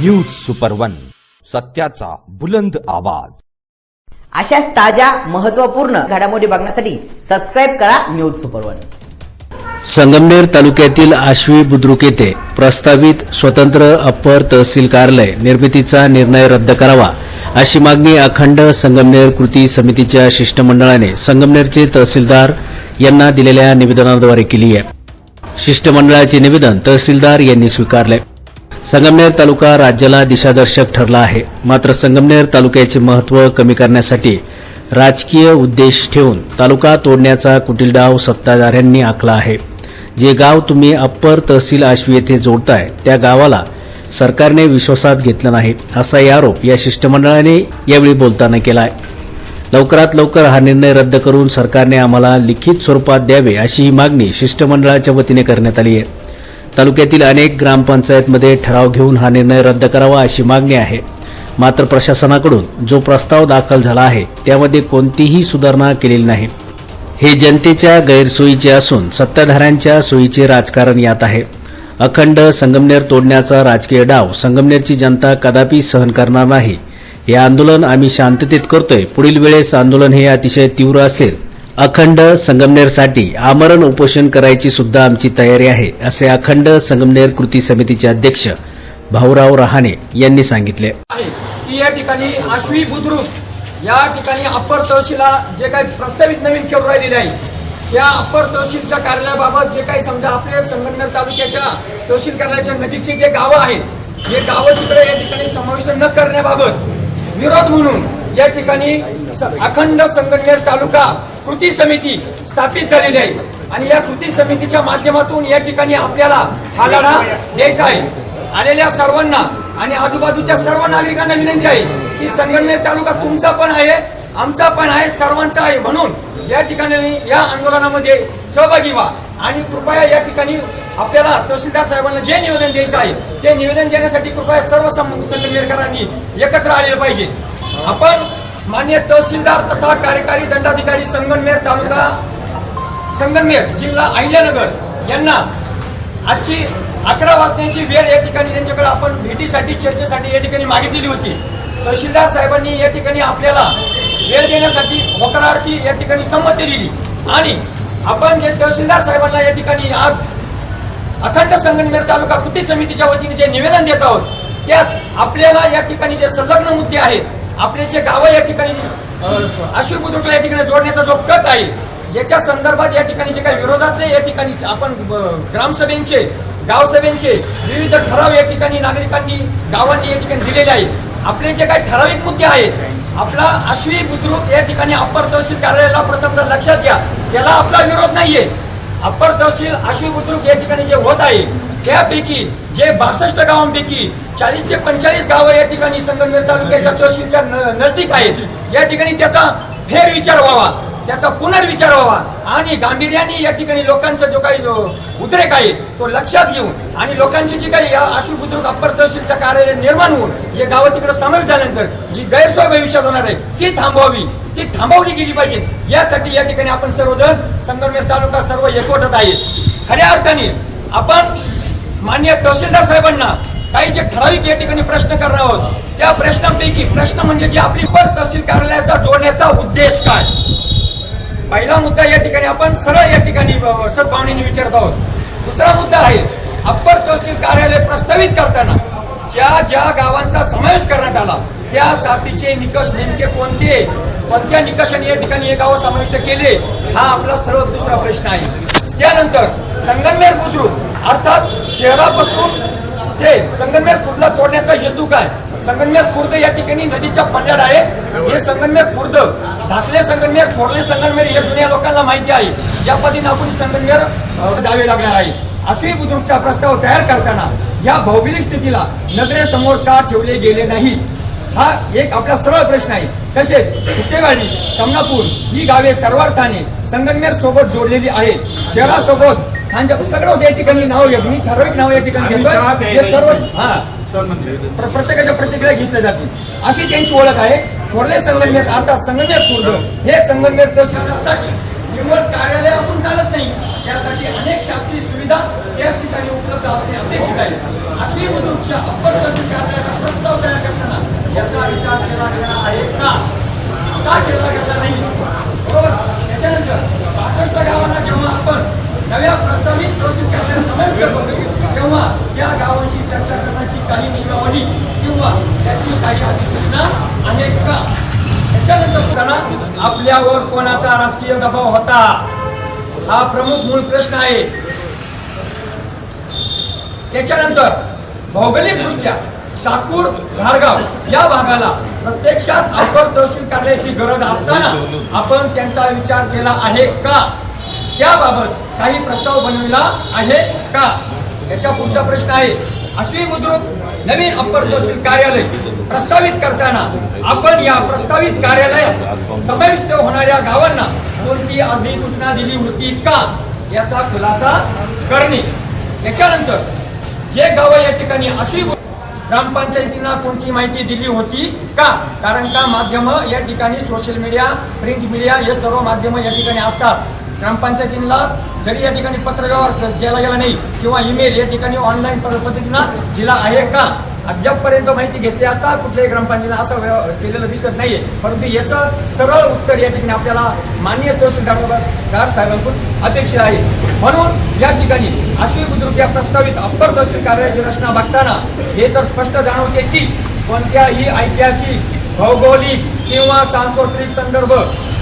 News super one सत्याचा बुलंद आवाज. अशाच ताज्या महत्त्वपूर्ण घडामोडी बघण्यासाठी सबस्क्राईब करा न्यूज सुपर वन संगमनेर तालुक्यातील आश्वी बुद्रुक येथे प्रस्तावित स्वतंत्र अप्पर तहसील कार्यालय निर्मितीचा निर्णय रद्द करावा अशी मागणी अखंड संगमनेर कृती समितीच्या शिष्टमंडळाने संगमनेरचे तहसीलदार यांना दिलेल्या निवेदनाद्वारे केली आहे. शिष्टमंडळाचे निवेदन तहसीलदार यांनी स्वीकारले. संगमनेर तालुका राज्याला दिशादर्शक ठरला आहे. मात्र संगमनेर तालुक्याचे महत्त्व कमी करण्यासाठी राजकीय उद्देश ठेवून तालुका तोडण्याचा कुटील डाव सत्ताधाऱ्यांनी आखला आहे. जे गाव तुम्ही अप्पर तहसील आश्वी येथे जोडताय त्या गावाला सरकारने विश्वासात घेतलं नाही असाही आरोप या शिष्टमंडळाने यावेळी बोलताना केला आहे लवकरात लवकर हा निर्णय रद्द करून सरकारने आम्हाला लिखित स्वरूपात द्यावे अशी ही मागणी शिष्टमंडळाच्या वतीने करण्यात आली आहे. तालुक्यातील अनेक ग्रामपंचायतमध्ये ठराव घेऊन हा निर्णय रद्द करावा अशी मागणी आहे. मात्र प्रशासनाकडून जो प्रस्ताव दाखल झाला आहे त्यामध्ये कोणतीही सुधारणा केलेली नाही. हे जनतेच्या गैरसोयीचे असून सत्ताधाऱ्यांच्या सोयीचे राजकारण यात आहे. अखंड संगमनेर तोडण्याचा राजकीय डाव संगमनेरची जनता कदापि सहन करणार नाही. हे आंदोलन आम्ही शांततेत करतोय. पुढील वेळेस आंदोलन हे अतिशय तीव्र असेल अखंड संगमनेरसाठी आमरण उपोषण करायची सुद्धा आमची तयारी आहे असे अखंड संगमनेर कृती समितीचे अध्यक्ष भाऊराव रहाणे यांनी सांगितले. की या ठिकाणी आश्वी बुद्रुक या ठिकाणी अप्पर तहसीलला जे काही प्रस्तावित नवीन केलं राहिलेले आहे त्या अप्पर तहसीलच्या कार्यालयाबाबत जे काही समजा आपल्या संगमनेर तालुक्याच्या तहसील कार्यालयाच्या नजीकची जे गावं आहेत हे गावं तिकडे या ठिकाणी समाविष्ट न करण्याबाबत विरोध म्हणून या ठिकाणी अखंड संगमनेर तालुका कृती समिती स्थापित झालेली आहे. आणि या कृती समितीच्या माध्यमातून या ठिकाणी आपल्याला हा लढा द्यायचा आहे. आलेल्या सर्वांना आणि आजूबाजूच्या सर्व नागरिकांना विनंती आहे की संगमनेर तालुका तुमचा पण आहे आमचा पण आहे सर्वांचा आहे म्हणून या ठिकाणी या आंदोलनामध्ये सहभागी व्हा. आणि कृपया या ठिकाणी आपल्याला तहसीलदार साहेबांना जे निवेदन द्यायचं आहे ते निवेदन देण्यासाठी कृपया सर्व संगमनेरकरांनी एकत्र आलेलं पाहिजे. आपण मान्य तहसीलदार तथा कार्यकारी दंडाधिकारी संगनमेर तालुका संगनमेर जिल्हा अहिल्यानगर यांना आजची अकरा वाजण्याची वेळ या ठिकाणी त्यांच्याकडे आपण भेटीसाठी चर्चेसाठी या ठिकाणी मागितलेली होती. तहसीलदार साहेबांनी या ठिकाणी आपल्याला वेळ देण्यासाठी होकारार्थी या ठिकाणी संमती दिली. आणि आपण जे तहसीलदार साहेबांना या ठिकाणी आज अखंड संगनमेर तालुका कृती समितीच्या वतीने जे निवेदन देत आहोत त्यात आपल्याला या ठिकाणी जे संलग्न मुद्दे आहेत आपले जे गावं या ठिकाणी अश्वी बुद्रुकला या ठिकाणी जोडण्याचा जो कट आहे ज्याच्या संदर्भात या ठिकाणी जे काही विरोधातले या ठिकाणी आपण ग्रामसभेंचे गावसभेंचे विविध ठराव या ठिकाणी नागरिकांनी गावांनी या ठिकाणी दिलेले आहेत. आपले जे काही ठराविक मुद्दे आहेत आपला आश्वी बुद्रुक या ठिकाणी अप्पर तहसील कार्यालयाला प्रथम लक्षात घ्या. याला आपला विरोध नाहीये. अप्पर तहसील अशी बुद्रुक या ठिकाणी जे होत आहे त्यापैकी जे बासष्ट गावांपैकी चाळीस ते पंचेचाळीस गावं या ठिकाणी संगमनेर तालुक्याच्या तहसीलच्या नजदीक आहेत. या ठिकाणी त्याचा फेरविचार व्हावा. त्याचा पुनर्विचार व्हावा. आणि गांभीर्याने या ठिकाणी लोकांचा जो काही जो उद्रेक आहे तो लक्षात घेऊन आणि लोकांची जी काही या आशु बुद्रुक अप्पर तहसीलच्या कार्यालय निर्माण होऊन हे गावं तिकडे समावेश झाल्यानंतर जी गैरसोय भविष्यात होणार आहे ती थांबवावी. ती थांबवली गेली पाहिजे. यासाठी या ठिकाणी आपण सर्वजण संगमनेर तालुका सर्व एकवटत आहे. खऱ्या अर्थाने आपण मान्य तहसीलदार साहेबांना काही जे ठराविक या ठिकाणी प्रश्न करणार आहोत त्या प्रश्नांपैकी प्रश्न म्हणजे जे आपली पर तहसील कार्यालयाचा जोडण्याचा उद्देश काय? पहिला मुद्दा या ठिकाणी आपण सरळ या ठिकाणी सद्भावनेने विचारत आहोत. दुसरा मुद्दा आहे अप्पर तहसील कार्यालय प्रस्तावित करताना ज्या ज्या गावांचा समावेश करण्यात आला त्या साथीचे निकष नेमके कोणते? कोणत्या निकषाने या ठिकाणी हे गाव समाविष्ट केले? हा आपला सर्व दुसरा प्रश्न आहे. त्यानंतर संगमनेर बुद्रुक अर्थात शहरापासून ते संगमनेर खुर्दला तोडण्याचा हेतू काय? संगमनेर खुर्द या ठिकाणी नदीच्या पल्ल्यात आहे. हे संगमनेर खुर्द धाकले संगमनेर थोरले संगमनेर हे जुन्या लोकांना माहिती आहे. ज्या पद्धतीने आपण संगमनेर जावे लागणार आहे. असे बुद्रुकचा प्रस्ताव तयार करताना या भौगोलिक स्थितीला नजरेसमोर का ठेवले गेले नाही? हा एक आपला सरळ प्रश्न आहे. तसेच सुट्टेवाडी समनापूर ही गावे सर्वार्थाने संगमनेर सोबत जोडलेली आहेत शहरासोबत सगळं या ठिकाणी नाव मी ठराविक नाव या ठिकाणी घेतोय. हे सर्व हा. प्रत्येकाच्या प्रतिक्रिया घेतल्या जातील. अशी त्यांची ओळख आहे. थोरले संगमनेर अर्थात संगमनेर खुर्द हे संगमनेर दर्शनासाठी निवड कार्यालय असून चालत नाही. त्यासाठी अनेक शासकीय सुविधा त्याच ठिकाणी उपलब्ध असणे अपेक्षित आहे. अशी मधूच्या अप्पर दर्शन कार्यालयाचा प्रस्ताव तयार करताना याचा विचार केला गेला कोणावर कोणाचा राजकीय दबाव होता? हा प्रमुख मूळ प्रश्न आहे. त्याच्यानंतर भौगोलिक दृष्ट्या साकूर धारगाव या भागाला प्रत्यक्षात अपर तहसील करण्याची गरज असताना आपण त्यांचा विचार केला आहे का? त्याबाबत काही प्रस्ताव बनविला आहे का? याचा पुढचा प्रश्न आहे. अश्वी बुद्रुक नवीन अप्पर तहसील कार्यालय प्रस्तावित करताना आपण या प्रस्तावित कार्यालयास समाविष्ट होणाऱ्या गावांना कोणती अधिसूचना दिली होती का याचा खुलासा करणे. याच्यानंतर जे गाव या ठिकाणी अशी ग्रामपंचायतींना कोणती माहिती दिली होती का? कारण का माध्यम या ठिकाणी सोशल मीडिया प्रिंट मीडिया हे सर्व माध्यम या ठिकाणी असतात. ग्रामपंचायतींना जरी या ठिकाणी पत्रव्यवहार केला गेला नाही किंवा ईमेल या ठिकाणी ऑनलाईन पद्धतीनं दिला आहे का? अद्यापपर्यंत माहिती घेतली असता कुठल्याही ग्रामपंचायतीला असं केलेलं दिसत नाहीये. परंतु याचं सरळ उत्तर या ठिकाणी आपल्याला माननीय तहसीलदार साहेबांकडून अपेक्षित आहे. म्हणून या ठिकाणी अशी बुद्रुक या प्रस्तावित अप्पर तहसील कार्याची रचना बघताना हे तर स्पष्ट जाणवते की कोणत्याही ऐतिहासिक भौगोलिक किंवा सांस्कृतिक संदर्भ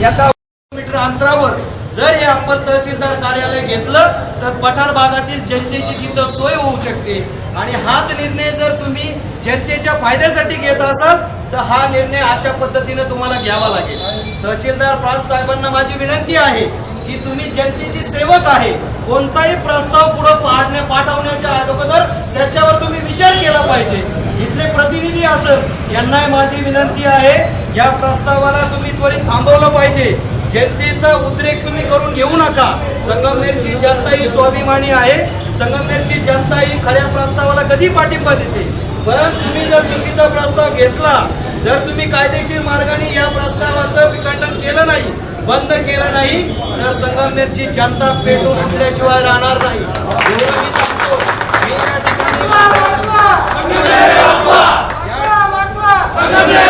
याचा मीटर अंतरावर जर हे अप्पर तहसीलदार कार्यालय घेतलं तर पठार भागातील जनतेची तिथं सोय होऊ शकते. आणि हाच निर्णय जर तुम्ही जनतेच्या फायद्यासाठी घेत असाल तर हा निर्णय अशा पद्धतीने तुम्हाला घ्यावा लागेल. तहसीलदार प्रांत साहेबांना माझी विनंती आहे की तुम्ही जनतेची सेवक आहे. कोणताही प्रस्ताव पुढे पाडण्या पाठवण्याच्या अगोदर त्याच्यावर तुम्ही विचार केला पाहिजे. इथले प्रतिनिधी असत यांना माझी विनंती आहे. या प्रस्तावाला तुम्ही त्वरित थांबवलं पाहिजे. जनतेचा उद्रेक तुम्ही करून घेऊ नका. संगमनेरची जनता ही स्वाभिमानी आहे. संगमनेरची जनता ही खऱ्या प्रस्तावाला कधी पाठिंबा देते? पण तुम्ही जर चुकीचा प्रस्ताव घेतला जर तुम्ही कायदेशीर मार्गाने या प्रस्तावाचं विखंडन केलं नाही बंद केलं नाही तर संगमनेरची जनता पेटून उठल्याशिवाय राहणार नाही. एवढं मी सांगतो. मी!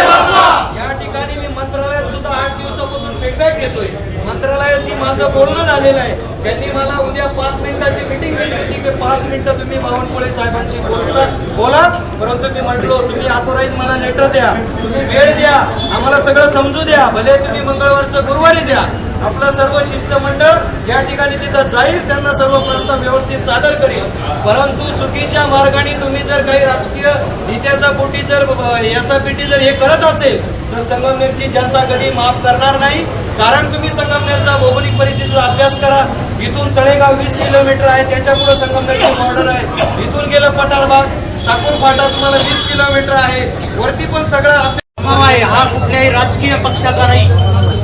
या ठिकाणी मी मंत्रालयात सुद्धा आठ दिवसापासून फीडबॅक घेतोय. मंत्रालयाची माझं बोलणं झालेलं आहे. त्यांनी मला उद्या पाच मिनिटाची मिटिंग दिली होती. की पाच मिनिटं तुम्ही बावनकुळे साहेबांशी बोलला बोला. परंतु मी म्हटलो तुम्ही ऑथोराईज मला लेटर द्या. तुम्ही वेळ द्या. आम्हाला सगळं समजू द्या. भले तुम्ही मंगळवारचं गुरुवारी द्या. आपलं सर्व शिष्टमंडळ या ठिकाणी तिथं जाईल. त्यांना सर्व प्रस्ताव व्यवस्थित सादर करेल. परंतु चुकीच्या मार्गाने तुम्ही जर काही राजकीय हित्याचा पोटी जर यासाठी जर हे करत असेल तर संगमनेरची जनता कधी माफ करणार नाही. कारण तुम्ही संगमनेरचा भौगोलिक परिस्थितीचा अभ्यास करा. इथून तळेगाव वीस किलोमीटर आहे त्याच्या पुढे संगमनेरची बॉर्डर आहे. इथून गेलं पटाळबाग साकूर फाटा तुम्हाला वीस किलोमीटर आहे. वरती पण सगळं अभ्यास आहे. हा कुठल्याही राजकीय पक्षाचा नाही.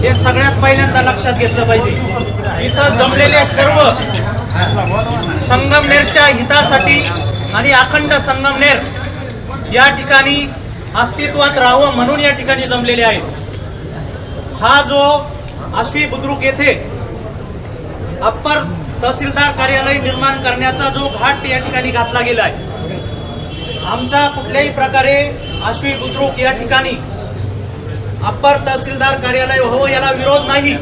हे सगळ्यात पहिल्यांदा लक्षात घेतलं पाहिजे. इथं जमलेले सर्व संगमनेरच्या हितासाठी आणि अखंड संगमनेर या ठिकाणी अस्तित्वात राहावं म्हणून या ठिकाणी जमलेले आहेत. हा जो आश्वी बुद्रुक येथे अप्पर तहसीलदार कार्यालय निर्माण करण्याचा जो घाट या ठिकाणी घातला गेला आहे. आमचा कुठल्याही प्रकारे आश्वी बुद्रुक या ठिकाणी अप्पर तहसीलदार कार्यालय व्हावं याला विरोध नाही.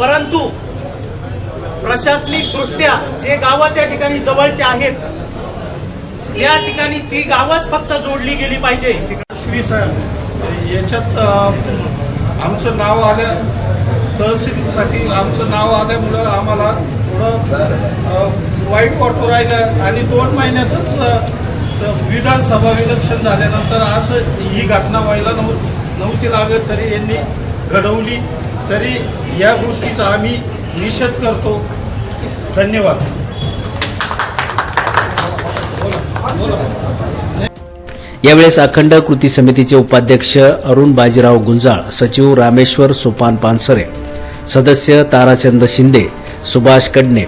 परंतु प्रशासनिक दृष्ट्या जे गावं त्या ठिकाणी जवळचे आहेत या ठिकाणी ती गावच फक्त जोडली गेली पाहिजे. श्री साहेब याच्यात आमचं नाव आलं. तहसीलसाठी आमचं नाव आल्यामुळं आम्हाला थोडं वाईट वाटू राहिलं. आणि दोन महिन्यातच विधानसभा विलक्षण झाल्यानंतर असं ही घटना व्हायला नव्ह नव्हती लागत तरी यांनी घडवली. तरी या गोष्टीचा आम्ही निषेध करतो. धन्यवाद. यावेळेस अखंड कृती समितीचे उपाध्यक्ष अरुण बाजीराव गुंजाळ सचिव रामेश्वर सोपान पानसरे सदस्य ताराचंद शिंदे सुभाष कडणे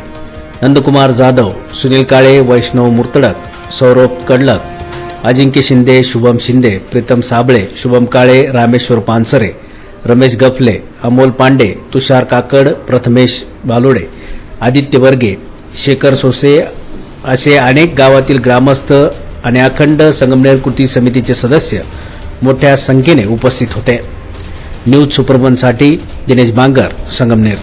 नंदकुमार जाधव सुनील काळे वैष्णव मुर्तडक सौरभ कडलक अजिंक्य शिंदे शुभम शिंदे प्रीतम साबळे शुभम काळे रामेश्वर पानसरे रमेश गफले अमोल पांडे तुषार काकड प्रथमेश बालोडे आदित्य वर्गे शेखर सोसे असे अनेक गावातील ग्रामस्थ आणि अखंड संगमनेर कृती समितीचे सदस्य मोठ्या संख्येने उपस्थित होते. न्यूज सुपरबनसाठी दिनेश बांगर संगमनेर.